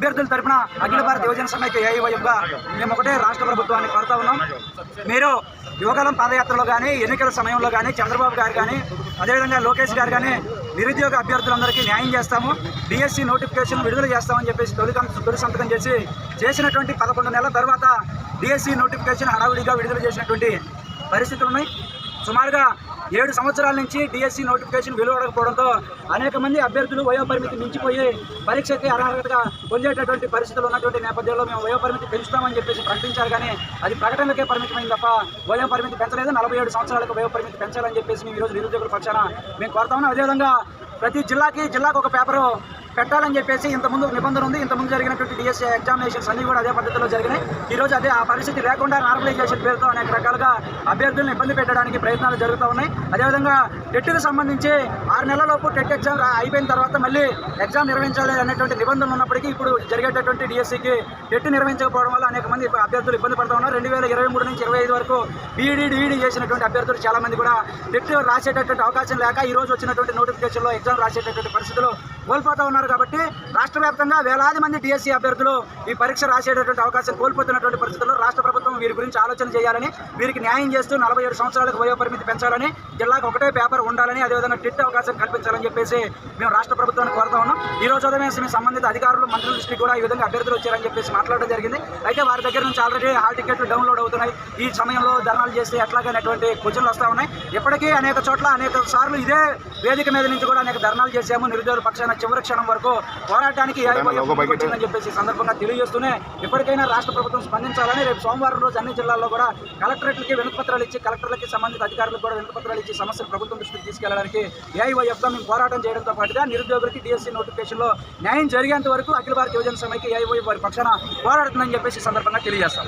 అభ్యర్థుల తరపున అఖిల భారత యువజన సమైక్య ఏఐవైఎఫ్గా మేము ఒకటే రాష్ట్ర ప్రభుత్వాన్ని కోరుతా ఉన్నాం. మీరు యువకాలం పాదయాత్రలో కానీ ఎన్నికల సమయంలో కానీ చంద్రబాబు గారు కానీ అదేవిధంగా లోకేష్ గారు కానీ నిరుద్యోగ అభ్యర్థులందరికీ న్యాయం చేస్తాము. డిఎస్సి నోటిఫికేషన్ విడుదల చేస్తామని చెప్పేసి తొలి తొలి సంతకం చేసి చేసినటువంటి పదకొండు నెలల తర్వాత బీఎస్సీ నోటిఫికేషన్ హడావుడిగా విడుదల చేసినటువంటి పరిస్థితులు ఉన్నాయి సుమారుగా ఏడు సంవత్సరాల నుంచి డిఎస్సి నోటిఫికేషన్ వెలువడకపోవడంతో అనేక మంది అభ్యర్థులు వయోపరిమితి మించిపోయి పరీక్షకి అర్హతగా పొందేటటువంటి పరిస్థితులు ఉన్నటువంటి నేపథ్యంలో మేము వయోపరిమితి పెంచుతామని చెప్పేసి ప్రకటించారు కానీ అది ప్రకటనలకే పరిమితమైంది తప్ప వయోపరిమితి పెంచలేదు నలభై ఏడు సంవత్సరాలకు వయోపరిమితి పెంచాలని చెప్పేసి మేము ఈరోజు నిరుద్యోగుల పక్షాన మేము కోరుతామని అదేవిధంగా ప్రతి జిల్లాకి జిల్లాకు ఒక పేపరు పెట్టాలని చెప్పేసి ఇంతకుముందు నిబంధన ఉంది. ఇంతకుముందు జరిగినటువంటి డిఎస్సీ ఎగ్జామినేషన్స్ అన్ని కూడా అదే పద్ధతిలో జరిగినాయి. ఈ రోజు అదే ఆ పరిస్థితి లేకుండా నార్మలైజేషన్ పేరుతో అనేక రకాలుగా అభ్యర్థులను ఇబ్బంది పెట్టడానికి ప్రయత్నాలు జరుగుతూ ఉన్నాయి. అదేవిధంగా టెట్కి సంబంధించి ఆరు నెలలలోపు టెట్ ఎగ్జామ్ అయిపోయిన తర్వాత మళ్ళీ ఎగ్జామ్ నిర్వహించాలి అనేటువంటి నిబంధనలు ఉన్నప్పటికీ ఇప్పుడు జరిగేటటువంటి డిఎస్సికి టెట్ నిర్వహించకపోవడం వల్ల అనేక మంది అభ్యర్థులు ఇబ్బంది పడుతూ ఉన్నారు. రెండు వేల ఇరవై మూడు నుంచి ఇరవై ఐదు వరకు బీఈడీ డిఈడి చేసినటువంటి అభ్యర్థులు చాలామంది కూడా టెట్ రాసేటటువంటి అవకాశం లేక ఈ రోజు వచ్చినటువంటి నోటిఫికేషన్లో ఎగ్జామ్ రాసేటటువంటి పరిస్థితులు కోల్పోతూ ఉన్నారు. కాబట్టి రాష్ట్ర వ్యాప్తంగా వేలాది మంది డిఎస్సీ అభ్యర్థులు ఈ పరీక్ష రాసేటటువంటి అవకాశం కోల్పోతున్నటువంటి పరిస్థితుల్లో రాష్ట్ర ప్రభుత్వం వీరి గురించి ఆలోచన చేయాలని వీరికి న్యాయం చేస్తూ నలభై ఏడు సంవత్సరాలకు వయో పరిమితి పెంచాలని జిల్లాకు ఒకటే పేపర్ ఉండాలని అదేవిధంగా టిట్ అవకాశం కల్పించాలని చెప్పేసి మేము రాష్ట్ర ప్రభుత్వాన్ని కోరుతా ఉన్నాం. ఈ రోజు ఉదయం మీ సంబంధిత అధికారులు మంత్రుల దృష్టికి కూడా ఈ విధంగా అభ్యర్థులు వచ్చారని చెప్పేసి మాట్లాడడం జరిగింది. అయితే వారి దగ్గర నుంచి ఆల్రెడీ హాల్ టికెట్లు డౌన్లోడ్ అవుతున్నాయి. ఈ సమయంలో ధర్నాలు చేస్తే ఎట్లాగనేటువంటి క్వశ్చన్లు వస్తూ ఉన్నాయి. ఇప్పటికీ అనేక చోట్ల అనేక సార్లు ఇదే వేదిక మీద నుంచి కూడా అనేక ధర్నాలు చేశాము. నిరుద్యోగ పక్షాన చివరి క్షణం వరకు పోరాటానికి చెప్పేసి సందర్భంగా తెలియజేస్తూనే ఇప్పటికైనా రాష్ట్ర ప్రభుత్వం స్పందించాలని రేపు సోమవారం రోజు అన్ని జిల్లాల్లో కూడా కలెక్టరేట్లకి వినతిపత్రాలు ఇచ్చి కలెక్టర్లకి సంబంధిత అధికారులకు కూడా వినతిపత్రాలు ఇచ్చి సమస్య ప్రభుత్వం దృష్టికి తీసుకెళ్ళడానికి ఏఐవైఎఫ్గా మేము పోరాటం చేయడంతో పాటుగా నిరుద్యోగులకి డిఎస్సీ నోటిఫికేషన్లో న్యాయం జరిగేంత వరకు అఖిల భారత యువజన సమైకి ఏఐవైఎఫ్ వారి పక్షాన పోరాడుతుందని చెప్పేసి సందర్భంగా తెలియజేస్తాం.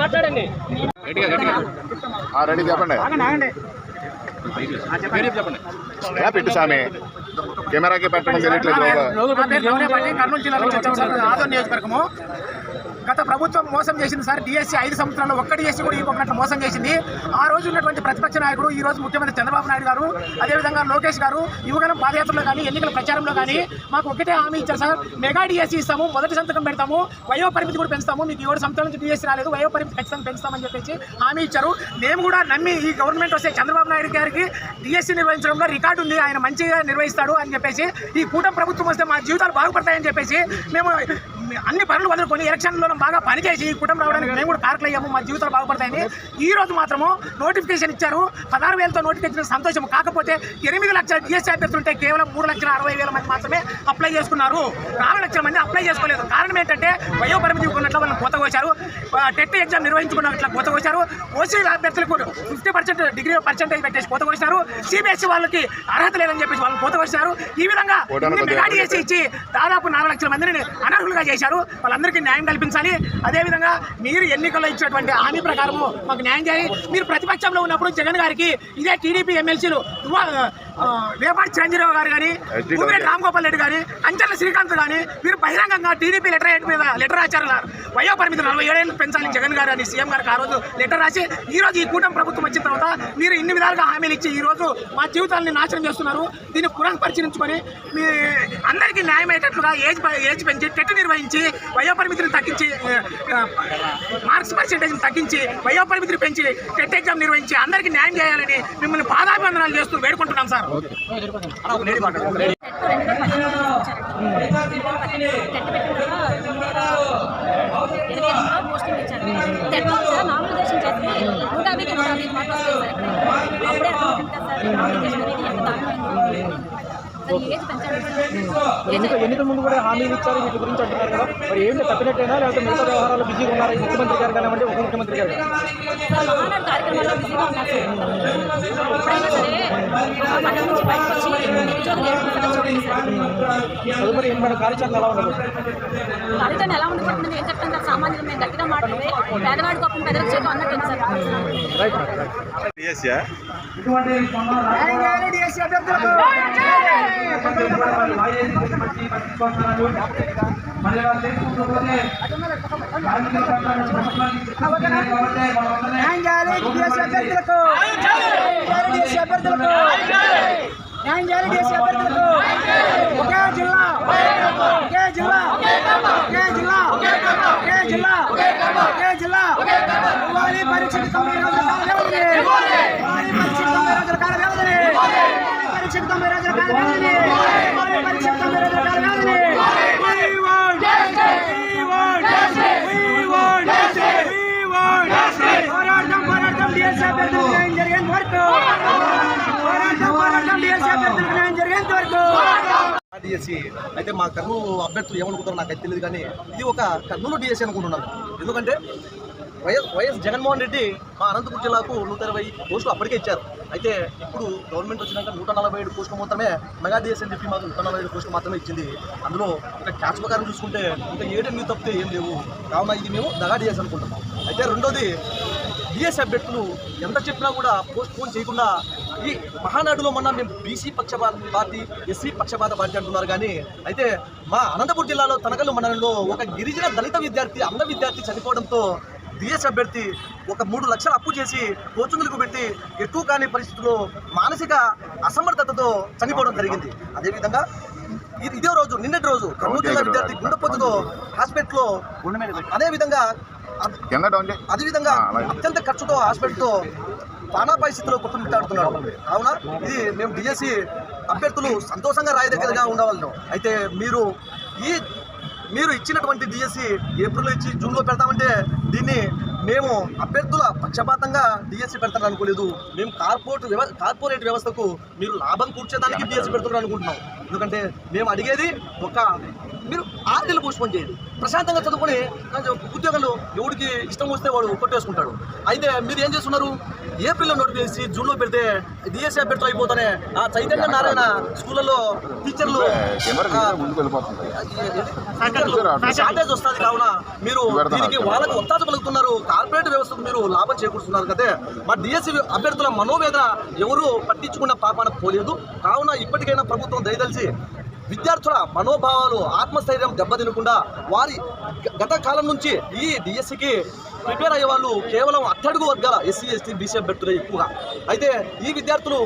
మాట్లాడండి. రెడీ చెప్పండి. పెట్టు స్వామి కెమెరాకి పెట్టడం తెలియట్లేదు కర్నూలు జిల్లా నియోజకవర్గము. గత ప్రభుత్వం మోసం చేసింది సార్. డిఎస్సీ ఐదు సంవత్సరాల్లో ఒక్క డిఎస్సీ కూడా ఇంకొకటి మోసం చేసింది. ఆ రోజు ఉన్నటువంటి ప్రతిపక్ష నాయకుడు ఈ రోజు ముఖ్యమంత్రి చంద్రబాబు నాయుడు గారు అదేవిధంగా లోకేష్ గారు యువగనం పాదయాత్రలో కానీ ఎన్నికల ప్రచారంలో కానీ మాకు ఒకటే హామీ ఇచ్చారు సార్. మెగా డిఎస్సీ ఇస్తాము మొదటి సంతకం పెడతాము వయో పరిమితి కూడా పెంచుతాము. మీకు ఏడు సంవత్సరాల నుంచి డిఎస్సీ రాలేదు వయో పరిమితి ఖచ్చితంగా పెంచుతామని చెప్పేసి హామీ ఇచ్చారు. మేము కూడా నమ్మి ఈ గవర్నమెంట్ వస్తే చంద్రబాబు నాయుడు గారికి డిఎస్సీ నిర్వహించడంలో రికార్డు ఉంది. ఆయన మంచిగా నిర్వహిస్తాడు అని చెప్పేసి ఈ కూటమి ప్రభుత్వం వస్తే మా జీవితాలు బాగుపడతాయని చెప్పేసి మేము అన్ని పనులు వదులుకొని ఎలక్షన్లో బాగా పనిచేసి ఈ కుటుంబం రావడానికి మేము కూడా కారకులు అయ్యాము మా జీవితాలు బాగుపడతాయని. ఈ రోజు మాత్రము నోటిఫికేషన్ ఇచ్చారు. పదహారు వేలతో నోటిఫికేషన్ సంతోషం. కాకపోతే ఎనిమిది లక్షల డిఎస్సీ అభ్యర్థులు ఉంటే కేవలం మూడు లక్షల అరవై వేల మంది మాత్రమే అప్లై చేసుకున్నారు. నాలుగు లక్షల మంది అప్లై చేసుకోలేదు. కారణం ఏంటంటే వయో పరిమితి ఉన్నట్లు వాళ్ళని కొత్త కోశారు టెట్ ఎగ్జామ్ నిర్వహించుకున్నట్లు కొత్త కోశారు ఓసీ అభ్యర్థులకు ఫిఫ్టీ పర్సెంట్ డిగ్రీ పర్సెంటేజ్ పెట్టేసి కోసినారు సిబిఎస్ఈ వాళ్ళకి అర్హత లేదని చెప్పేసి వాళ్ళని కోసినారు ఈ విధంగా డిఎస్సీ ఇచ్చి దాదాపు నాలుగు లక్షల మందిని అనర్హులుగా చేశారు. వాళ్ళందరికీ న్యాయం కల్పించాలి. అదేవిధంగా మీరు ఎన్నికల్లో ఇచ్చినటువంటి హామీ ప్రకారము మాకు న్యాయం చేయాలి. మీరు ప్రతిపక్షంలో ఉన్నప్పుడు జగన్ గారికి ఇదే టీడీపీ ఎమ్మెల్సీలు వేపాటి చిరంజీరావు గారు కానీ భూమిరెడ్డి రామ్ గోపాల్ రెడ్డి గారి అంచర్ల శ్రీకాంత్ గాని మీరు బహిరంగంగా టీడీపీ లెటర్ హెడ్ మీద లెటర్ రాశారు వయో పరిమితి నలభై ఏడేళ్ళు పెంచాలి జగన్ గారు అని సీఎం గారికి ఆ రోజు లెటర్ రాసి ఈ రోజు ఈ కూటమి ప్రభుత్వం వచ్చిన తర్వాత మీరు ఇన్ని విధాలుగా హామీలు ఇచ్చి ఈ రోజు మా జీవితాన్ని నాశనం చేస్తున్నారు. దీన్ని పునః పరిశీలించుకొని మీ అందరికీ న్యాయం అయ్యేటట్లుగా ఏజ్ ఏజ్ పెంచి టెట్ నిర్వహించి వయో పరిమితిని తగ్గించి మార్క్స్ పర్సెంటేజ్ని తగ్గించి వయో పరిమితిని పెంచి టెట్ ఎగ్జామ్ నిర్వహించి అందరికీ న్యాయం చేయాలని మిమ్మల్ని పాదాభివందనాలు చేస్తూ వేడుకుంటున్నాం సార్. పోస్టింగ్ ఇచ్చారు సార్ నామినేషన్ చేసి నూట యాభైకి నూట సార్ అప్పుడే ఏజ్ పెంచాలి? ఎన్నికల ముందు కూడా హామీలు ఇచ్చారు? వీటి గురించి అంటున్నారు కదా. మరి ఏంటి తప్పినట్టేనా? లేకపోతే మిగతా వ్యవహారాలు బిజీగా ఉన్నారు? ముఖ్యమంత్రి గారు కానివ్వండి ఉప ముఖ్యమంత్రి గారు కార్యక్రమాల్లో బిజీగా ఉన్నారు ఎప్పుడైనా సరే నుంచి బయటకు వచ్చి తదుపరి మన కార్యాచరణ ఎలా ఉండదు ఫలితం ఎలా ఉండబోతుందని ఏం చెప్తాను సార్? సామాన్యులు మేము గట్టిగా మాట్లాడితే పేదవాడి గొప్ప పెదవి చేతి అన్నట్టు సార్. రైట్ రైట్ డిఎస్సీ న్యాయం చేయాలి న్యాయం చేయాలి డిఎస్సీ అభ్యర్థులకు ఒకే జిల్లా ఒకే జిల్లా ఒకే జిల్లా ఒకే జిల్లా ఒకే జిల్లా ఇవ్వాలి పరీక్షకు తొంభై రోజుల కాల వ్యవధిని ఇవ్వాలి పరీక్షకు తొంభై రోజుల కాల వ్యవధిని ఇవ్వాలి పరీక్షకు తొంభై రోజుల కాల వ్యవధిని ఇవ్వాలి పరీక్షకు తొంభై రోజుల కాల వ్యవధిని We want We want We want We want పోరాటం పోరాటం డిఎస్సీ అభ్యర్థులకు న్యాయం జరిగేంత వరకు పోరాటం పోరాటం డిఎస్సీ అభ్యర్థులకు న్యాయం జరిగేంత వరకు డిఎస్సి అయితే మా కర్నూలు అభ్యర్థులు ఏమనుకుంటారో నాకు అయితే తెలియదు కానీ ఇది ఒక కర్నూలు డిఎస్సి అనుకుంటున్నాను. ఎందుకంటే వైఎస్ వైఎస్ జగన్మోహన్ రెడ్డి మా అనంతపురం జిల్లాకు నూట ఇరవై పోస్టులు అప్పటికే ఇచ్చారు. అయితే ఇప్పుడు గవర్నమెంట్ వచ్చినాక నూట నలభై ఏడు పోస్టులు మాత్రమే మెగా డిఎస్ అని చెప్పి మాకు నూట నలభై ఏడు పోస్టులు మాత్రమే ఇచ్చింది. అందులో ఒక క్యాచ్ ప్రకారం చూసుకుంటే ఇంకా ఏడెనిమిది తప్పితే ఏం లేవు. కావున ఇది మేము దగా డిఎస్ అనుకుంటున్నాం. అయితే రెండోది డిఎస్ అభ్యర్థులు ఎంత చెప్పినా కూడా పోస్ట్ పోన్ చేయకుండా ఈ మహానాడులో మొన్న మేము బీసీ పక్షపాత పార్టీ ఎస్సీ పక్షపాత పార్టీ అంటున్నారు కానీ అయితే మా అనంతపురం జిల్లాలో తనకలు మండలంలో ఒక గిరిజన దళిత విద్యార్థి అంధ విద్యార్థి చనిపోవడంతో డిఎస్ అభ్యర్థి ఒక మూడు లక్షలు అప్పు చేసి కోచింగ్లకు పెట్టి ఎక్కువ కాని పరిస్థితుల్లో మానసిక అసమర్థతతో చనిపోవడం జరిగింది. అదేవిధంగా ఇది ఇదే రోజు నిన్నటి రోజు కర్నూలు జిల్లా విద్యార్థి గుండెపోతుతో హాస్పిటల్లో అదేవిధంగా అదేవిధంగా. అత్యంత ఖర్చుతో హాస్పిటల్తో ప్రాణాపాయ స్థితిలో కుటుంబిస్తాడుతున్నాడు కావున ఇది మేము డిఎస్సి అభ్యర్థులు సంతోషంగా రాయదగ్గరగా ఉండవాలను. అయితే మీరు ఈ మీరు ఇచ్చినటువంటి డిఎస్సి ఏప్రిల్లో ఇచ్చి జూన్లో పెడతామంటే దీన్ని మేము అభ్యర్థుల పక్షపాతంగా డిఎస్సి పెడతారు అనుకోలేదు. మేము కార్పొరేట్ వ్యవ కార్పొరేట్ వ్యవస్థకు మీరు లాభం కూర్చేదానికి డిఎస్సి పెడుతున్నారు అనుకుంటున్నాం. ఎందుకంటే మేము అడిగేది ఒక మీరు ఆరు నెలలు పోస్ట్పోన్ చేయదు ప్రశాంతంగా చదువుకొని ఉద్యోగాలు ఎవడికి ఇష్టం వస్తే వాడు కొట్టేసుకుంటాడు. అయితే మీరు ఏం చేస్తున్నారు? ఏప్రిల్లో నోట్ చేసి జూన్లో పెడితే డిఎస్సీ అభ్యర్థులు అయిపోతానే. ఆ చైతన్య నారాయణ స్కూళ్ళలో టీచర్లు షార్టేజ్ వస్తుంది కావున మీరు. దీనికి వాళ్ళకి ఒత్తాస పలుకుతున్నారు కార్పొరేట్ వ్యవస్థకు మీరు లాభం చేకూరుస్తున్నారు కదే. మా డిఎస్సి అభ్యర్థుల మనోవేదన ఎవరు పట్టించుకున్న పాపాన పోలేదు. కావున ఇప్పటికైనా ప్రభుత్వం దయదలిచి విద్యార్థుల మనోభావాలు ఆత్మస్థైర్యం దెబ్బతినకుండా వారి గత కాలం నుంచి ఈ డిఎస్సికి ప్రిపేర్ అయ్యే వాళ్ళు కేవలం అట్టడుగు వర్గాల ఎస్సీ ఎస్టీ బీసీ అభ్యర్థులే ఎక్కువగా. అయితే ఈ విద్యార్థులు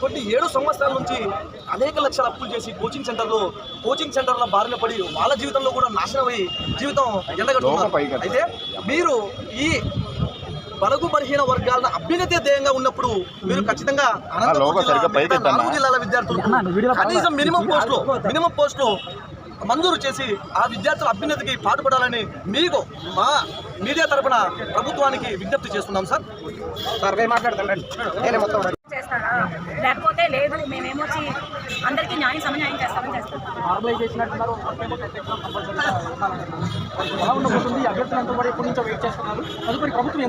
కొన్ని ఏడు సంవత్సరాల నుంచి అనేక లక్షల అప్పులు చేసి కోచింగ్ సెంటర్లో కోచింగ్ సెంటర్ల బారిన పడి వాళ్ళ జీవితంలో కూడా నాశనమై జీవితం పైకి అయితే మీరు ఈ బలగు బలహీన వర్గాల అభ్యున్నతి ధ్యేయంగా ఉన్నప్పుడు మీరు ఖచ్చితంగా అనంతపురం జిల్లాల విద్యార్థులకు కనీసం మినిమం పోస్టులు మినిమం పోస్టులు మంజూరు చేసి ఆ విద్యార్థుల అభ్యున్నతికి పాటుపడాలని మీకు మా మీడియా తరపున ప్రభుత్వానికి విజ్ఞప్తి చేస్తున్నాం సార్. చేస్తారా? లేకపోతే లేదు మేమేమొచ్చి అందరికీ న్యాయం సమన్యాయం చేస్తామని చేస్తాం. ప్రభుత్వం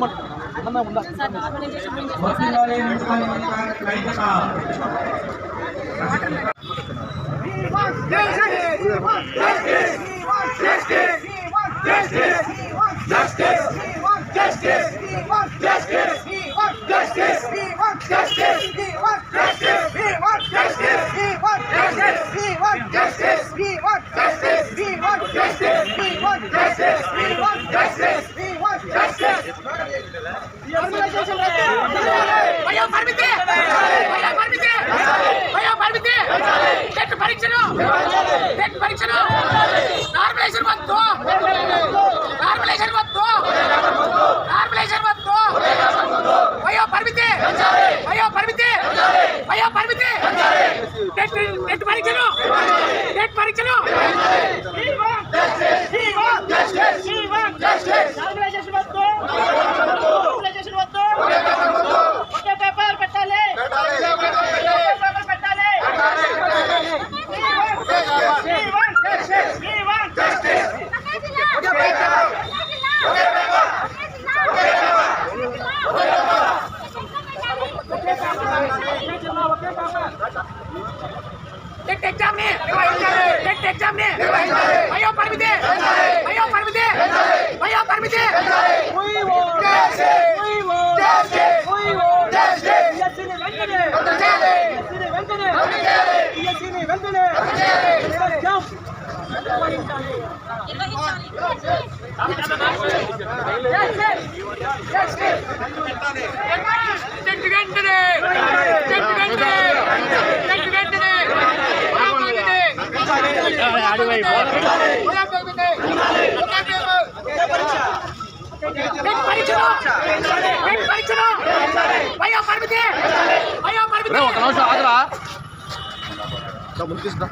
四万开始。టెట్ టెట్ పరీక్షను టెట్ పరీక్షను నార్మలైజేషన్ చెట్టు గంటనే చెట్టు గంటనే చెట్టు గంటనే ఒక నిమిషం ఆగరా? ముందు తీసుకురా